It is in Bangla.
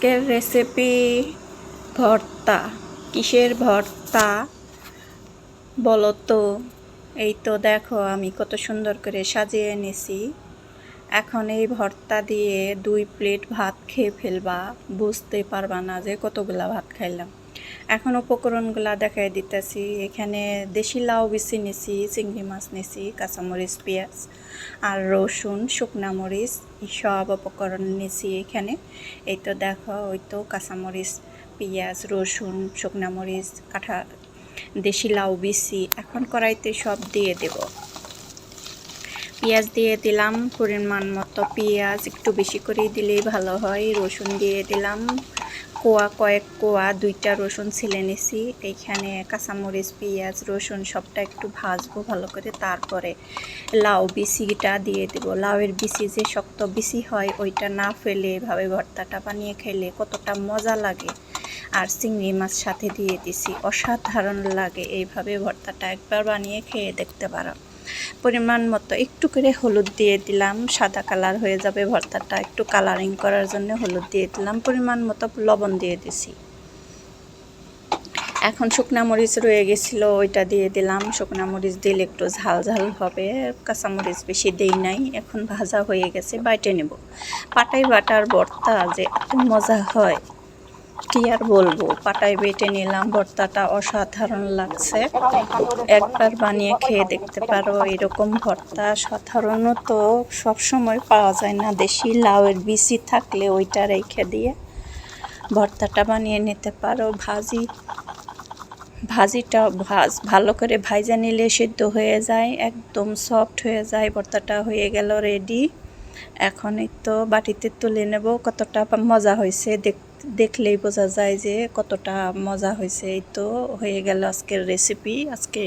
আজকের রেসিপি ভর্তা। কিসের ভর্তা? বলো তো। এই তো দেখো, আমি কত সুন্দর করে সাজিয়ে এনেছি এখন এই ভর্তা দিয়ে দুই প্লেট ভাত খেয়ে ফেলবা। বুঝতে পারবা না যে কতগুলা ভাত খাইলাম। এখন উপকরণগুলা দেখাই দিতেছি। এখানে দেশি লাউ বেশি নিছি, চিংড়ি মাছ নিছি, কাঁচামরিচ, পেঁয়াজ আর রসুন, শুকনা মরিচ সব উপকরণ নিছি এখানে। এই তো দেখো, ওই তো কাঁচামরিচ, পেঁয়াজ, রসুন, শুকনা মরিচ, কাঁঠা, দেশি লাউ বেশি এখন কড়াইতে সব দিয়ে দেবো। পেঁয়াজ দিয়ে দিলাম, পরিমাণ মতো পেঁয়াজ একটু বেশি করে দিলেই ভালো হয়। রসুন দিয়ে দিলাম কোয়া কয়েক কোয়া দুইটা রসুন ছিলে নিছি। এইখানে কাঁচামরিচ, পেঁয়াজ, রসুন সবটা একটু ভাজবো ভালো করে। তারপরে লাউ বিচিটা দিয়ে দেব। লাউয়ের বিচি যে শক্ত বিচি হয়, ওইটা না ফেলে এভাবে ভর্তাটা বানিয়ে খেলে কতটা মজা লাগে। আর চিংড়ি মাছ সাথে দিয়ে দিছি। অসাধারণ লাগে এইভাবে ভর্তাটা একবার বানিয়ে খেয়ে দেখতে পারো। পরিমাণ মতো একটু করে হলুদ দিয়ে দিলাম, সাদা কালার হয়ে যাবে ভর্তাটা। একটু কালারিং করার জন্য হলুদ দিয়ে দিলাম, পরিমাণ মতো লবণ দিয়ে দিছি। এখন শুকনা মরিচ রয়ে গেছিল, ওইটা দিয়ে দিলাম। শুকনা মরিচ দিলে একটু ঝাল ঝাল হবে, কাঁচা মরিচ বেশি দেই নাই, এখন ভাজা হয়ে গেছে, বাইটে নেব। পাটাই বাটার ভর্তা যে এত মজা হয়। কি আর বলব? পাটায় বেটে নিলাম, ভর্তাটা অসাধারণ লাগছে। একবার বানিয়ে খেয়ে দেখতে পারো, এরকম ভর্তা সাধারণত সবসময় পাওয়া যায় না। দেশি লাউয়ের বিচি থাকলে ওইটা রেখে দিয়ে ভর্তাটা বানিয়ে নিতে পারো। ভাজি, ভাজিটা ভাজ, ভালো করে ভাইজা নিলে সিদ্ধ হয়ে যায়, একদম সফট হয়ে যায়। ভর্তাটা হয়ে গেল রেডি এখন তো বাটিতে তুলে নেব, কতটা মজা হয়েছে দেখ দেখলেই বোঝা যায় যে কতটা মজা হয়েছে। এই তো হয়ে গেল আজকের রেসিপি আজকে